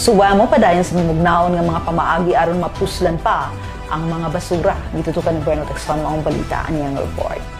Suwa mo padayon sa mugnaon nga mga pamaagi aron mapuslan pa ang mga basura. Gitutukan ni Berno Texon maong balita aniyang report.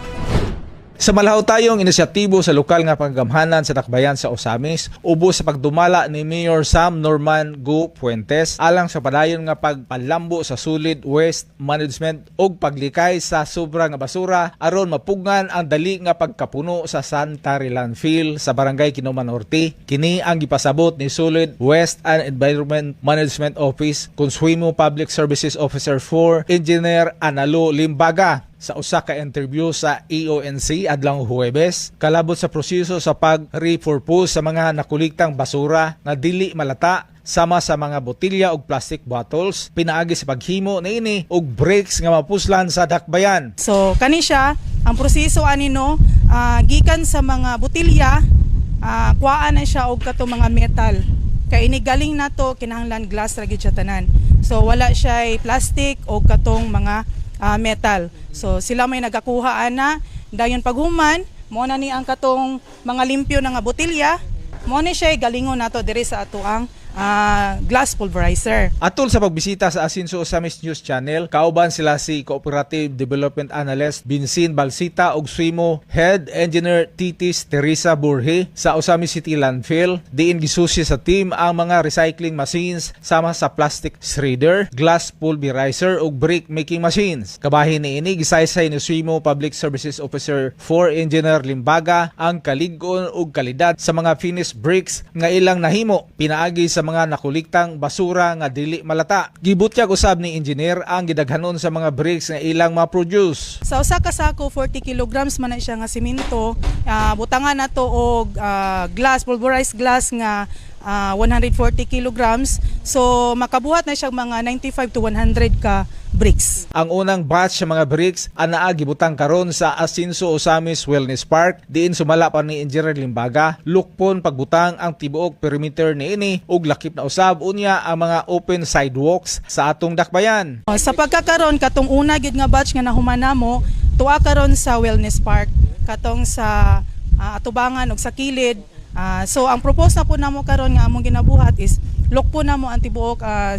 Sa malahaw tayong inisyatibo sa lokal nga panggamhanan sa Takbayan sa Osamis, ubo sa pagdumala ni Mayor Sam Norman Go Puentes alang sa padayon nga pagpalambo sa Sulid West Management ug paglikay sa sobra nga basura aron mapugngan ang dali nga pagkapuno sa Santari Landfill sa Barangay Kinuman Norte. Kini ang gipasabot ni Sulid West and Environment Management Office Consumo Public Services Officer 4 Engineer Analo Limbaga sa usa ka interview sa EONC adlang Huwebes kalabot sa proseso sa pag-repurpose sa mga nakuliktang basura nga dili malata sama sa mga botilya ug plastic bottles pinaagi sa paghimo niini og breaks nga mapuslan sa dakbayan So kani siya ang proseso ani no ah, gikan sa mga botilya uh, kuhaan na siya og kato mga metal. Kay ini galing nato kinahanglan glass ra gyud siya tanan. So wala siya plastic o katong mga ah, metal. So sila may nagakuha ana dayon paghuman mo na ni ang katong mga limpyo na nga botilya mo ni siya galingon nato diri sa ato ang ah, glass pulverizer. Atol sa pagbisita sa Asinso Osamis News Channel, kauban sila si Cooperative Development Analyst Vincent Balsita ug Suimo Head Engineer Titis Teresa Burhe sa Osamis City Landfill. Diin gisusi sa team ang mga recycling machines sama sa plastic shredder, glass pulverizer ug brick making machines. Kabahin ni ini gisaysay ni Suimo Public Services Officer 4 Engineer Limbaga ang kalig-on ug kalidad sa mga finished bricks nga ilang nahimo pinaagi sa mga nakuliktang basura nga dili malata. Gibutyag usab ni engineer ang gidaghanon sa mga bricks nga ilang ma-produce. Sa usa ka sako 40 kilograms man na siya nga simento, ah, butangan nato og ah, glass pulverized glass nga ah, 140 kilograms. So makabuhat na siya mga 95 to 100 ka bricks. Ang unang batch sa mga bricks anaa gibutang karon sa Asinso Osamis Wellness Park diin sumala pa ni Engineer Limbaga lukpon pagbutang ang tibuok perimeter niini ug lakip na usab unya ang mga open sidewalks sa atong dakbayan. Oh, Sa pagkakaron katong una gid nga batch nga nahuman namo, tuwa karon sa Wellness Park katong sa ah, atubangan ug sa kilid. Ah, so ang propose na po namo karon nga among ginabuhat is look po namo ang tibuok ah,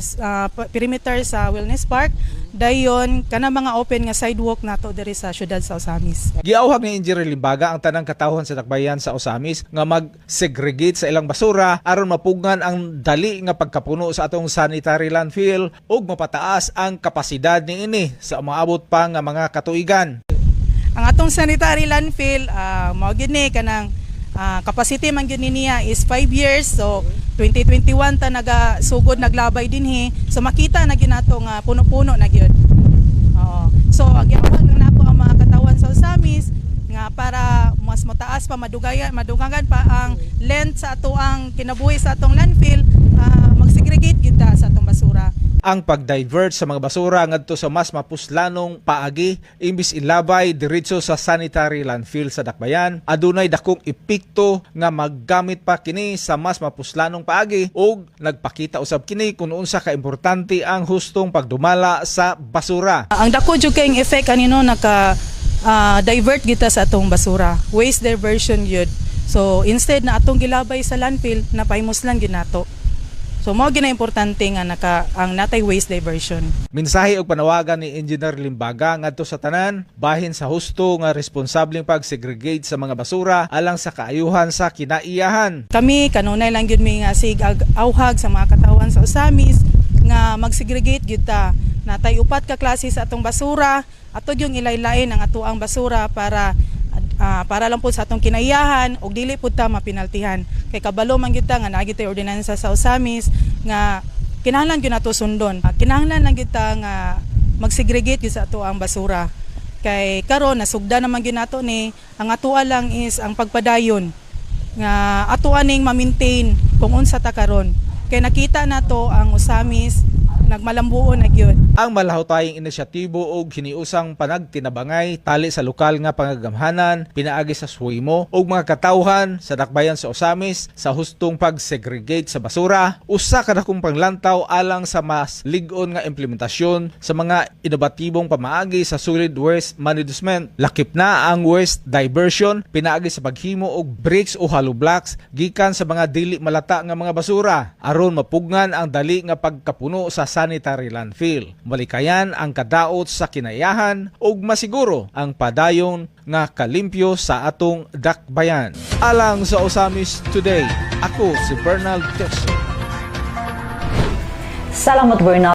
pa- perimeter sa Wellness Park. Dayon kana mga open nga sidewalk nato diri sa syudad sa Osamis. Giawhag ni Engineer Limbaga ang tanang katawhan sa dakbayan sa Osamis nga mag-segregate sa ilang basura aron mapugngan ang dali nga pagkapuno sa atong sanitary landfill ug mapataas ang kapasidad niini sa maabot pa nga mga katuigan. Ang atong sanitary landfill uh, mao gid ni kanang ah, capacity man gyud ni niya is 5 years so 2021 ta naga sugod naglabay dinhi so makita na gyud nato puno-puno na gyud. Oo. So agyawag lang nako ang mga katawan sa Osamis nga para mas mataas pa madugayan madugangan pa ang length sa ato ang kinabuhi sa atong landfill ah, mag-segregate gyud ta sa atong basura. Ang pag-divert sa mga basura ngadto sa mas mapuslanong paagi imbis ilabay diretso sa sanitary landfill sa Dakbayan adunay dakong epekto nga maggamit pa kini sa mas mapuslanong paagi ug nagpakita usab kini kung unsa ka importante ang hustong pagdumala sa basura Ang dako jud kay effect kanino naka ah, divert kita sa atong basura. Waste diversion yun. So instead na atong gilabay sa landfill, napahimos lang gyud nato. So mao gina importante nga naka ang natay waste diversion. Mensahe og panawagan ni Engineer Limbaga ngadto sa tanan bahin sa husto nga responsableng pag-segregate sa mga basura alang sa kaayuhan sa kinaiyahan. Kami kanunay lang gyud mi nga sig ag- awhag sa mga katawan sa Osamis nga mag-segregate gyud ta. Natay upat ka klase sa atong basura, ato yung ilaylain ang atuang basura para ah, para lang po sa atong kinaiyahan og dili pud ta mapinaltihan. Kay kabalo man gyud nga naagi tay ordinansa sa Osamis nga kinahanglan gyud nato sundon. Ah, Kinahanglan lang gyud nga mag-segregate gyud sa ato ang basura. Kay karon nasugda naman gyud nato ni ang atoa lang is ang pagpadayon nga ato aning ma-maintain kung unsa ta karon kay nakita nato ang usamis nagmalambuon na gyud. ang malahaw tayong inisyatibo o hiniusang panagtinabangay tali sa lokal nga pangagamhanan pinaagi sa suwimo o mga katawhan sa dakbayan sa Osamis sa hustong pag-segregate sa basura usa ka dakong panglantaw alang sa mas ligon nga implementasyon sa mga inobatibong pamaagi sa solid waste management lakip na ang waste diversion pinaagi sa paghimo og bricks o hollow blocks gikan sa mga dili malata nga mga basura aron mapugnan ang dali nga pagkapuno sa sanitary landfill. Malikayan ang kadaot sa kinayahan ug masiguro ang padayon nga kalimpyo sa atong dakbayan. Alang sa Osamis Today, ako si Bernal Texo. Salamat Bernal.